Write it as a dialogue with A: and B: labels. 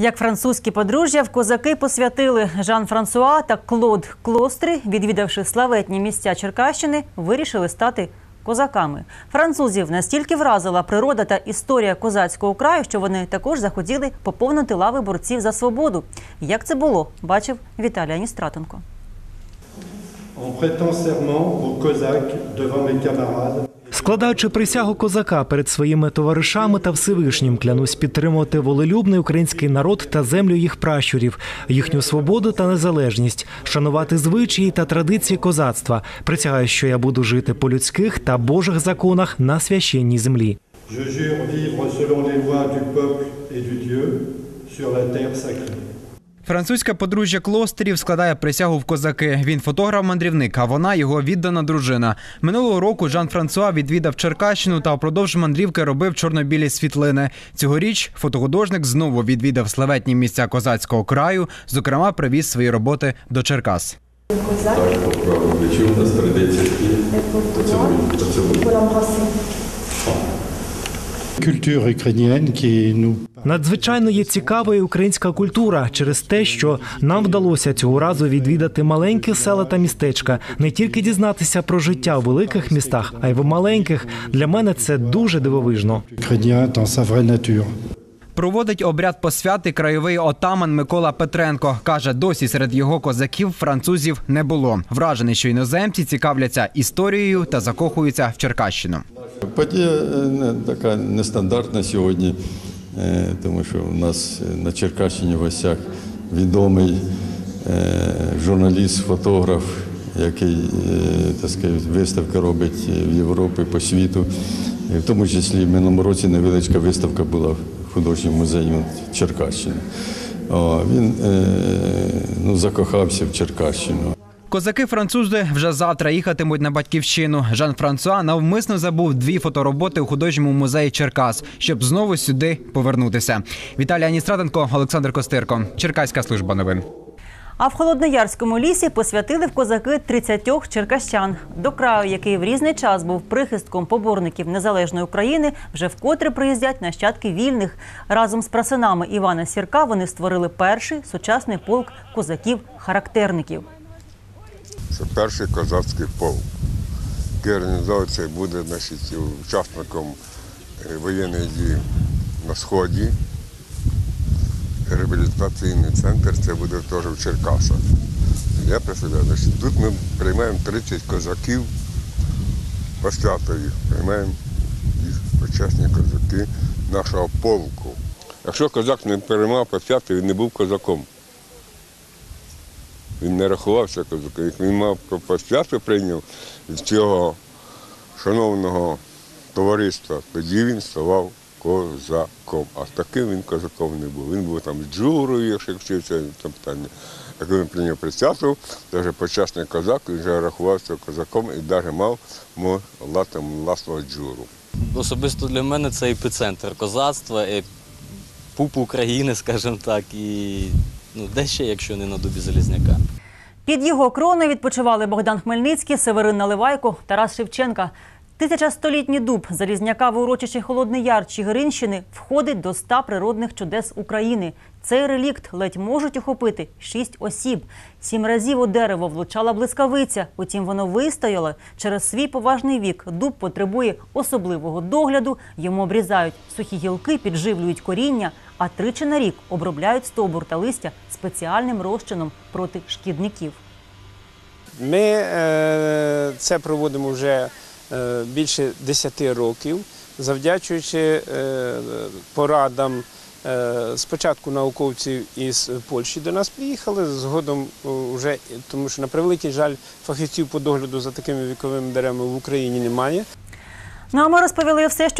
A: Як французькі подружжя в козаки посвятили Жан-Франсуа та Клод Клостри, відвідавши славетні місця Черкащини, вирішили стати козаками. Французів настільки вразила природа та історія козацького краю, що вони також захотіли поповнити лави борців за свободу. Як це було, бачив Віталій Аністратенко.
B: En prêtant serment
C: Складаючи присягу козака перед своїми товаришами та Всевишнім, клянусь підтримувати волелюбний український народ та землю їх пращурів, їхню свободу та незалежність, шанувати звичаї та традиції козацтва. Присягаю, що я буду жити по людських та божих законах на священній землі.
B: je jure vivre selon les lois du peuple et du Dieu sur la terre sacrée.
D: Французьке подружжя Клостерів складає присягу в козаки. Він фотограф-мандрівник, а вона його віддана дружина. Минулого року Жан Франсуа відвідав Черкащину та впродовж мандрівки робив чорно-білі світлини. Цьогоріч фотохудожник знову відвідав славетні місця козацького краю. Зокрема, привіз свої роботи до Черкас.
E: Так, відчув, у нас традиція
C: Надзвичайно є цікавою українська культура через те, що нам вдалося цього разу відвідати маленькі села та містечка, не тільки дізнатися про життя в великих містах, а й в маленьких. Для мене це дуже дивовижно.
D: Проводить обряд посвяти краєвий отаман Микола Петренко. Каже, досі серед його козаків французів не було. Вражений, що іноземці цікавляться історією та закохуються в Черкащину.
E: Подія е, така нестандартна сьогодні, е, тому що у нас на Черкащині в гостях відомий е, журналіст, фотограф, який так сказати, виставки робить в Європі по світу. В тому числі в минулому році невеличка виставка була в художньому музеї Черкащини. Він е, ну, закохався в Черкащину.
D: Козаки французи вже завтра їхатимуть на батьківщину. Жан Франсуа навмисно забув дві фотороботи у художньому музеї Черкас, щоб знову сюди повернутися. Віталія Аністратенко, Олександр Костирко, Черкаська служба новин.
A: А в Холодноярському лісі посвятили в козаки 30 черкащан. До краю, який в різний час був прихистком поборників незалежної України, вже вкотре приїздять нащадки вільних. Разом з прасинами Івана Сірка вони створили перший сучасний полк козаків-характерників.
F: Це перший козацький полк, який організовується і буде значить, учасником е, воєнних на Сході. Реабілітаційний центр це буде теж в Черкасах. Я представляю, тут ми приймаємо 30 козаків, посвято їх, приймаємо їх почесні козаки нашого полку. Якщо козак не приймав посвято, він не був козаком. Він не рахувався козаком. Як він мав посвяту прийняв від цього шановного товариства, тоді він ставав козаком. А таким він козаком не був. Він був там джурою, якщо вчився там питання. Як він прийняв присвяту, навіть почесний козак, він вже рахувався козаком і навіть мав лати власного джуру.
G: Особисто для мене це епіцентр козацтва, е, пуп України, скажімо так, і ну, де ще, якщо не на дубі Залізняка.
A: Під його кроною відпочивали Богдан Хмельницький, Северин Наливайко, Тарас Шевченка. Тисячастолітній дуб Залізняка в урочищі Холодний Яр Чигиринщини входить до ста природних чудес України. Цей релікт ледь можуть охопити шість осіб. Сім разів у дерево влучала блискавиця. Утім, воно вистояло. Через свій поважний вік дуб потребує особливого догляду. Йому обрізають сухі гілки, підживлюють коріння, а тричі на рік обробляють стовбур та листя спеціальним розчином проти шкідників.
H: Ми е, це проводимо вже більше 10 років, завдячуючи е, порадам. е, Спочатку науковців із Польщі до нас приїхали, згодом е, вже, тому що на превеликий жаль, фахівців по догляду за такими віковими деревами в Україні немає.
A: Ну а ми розповіли все, що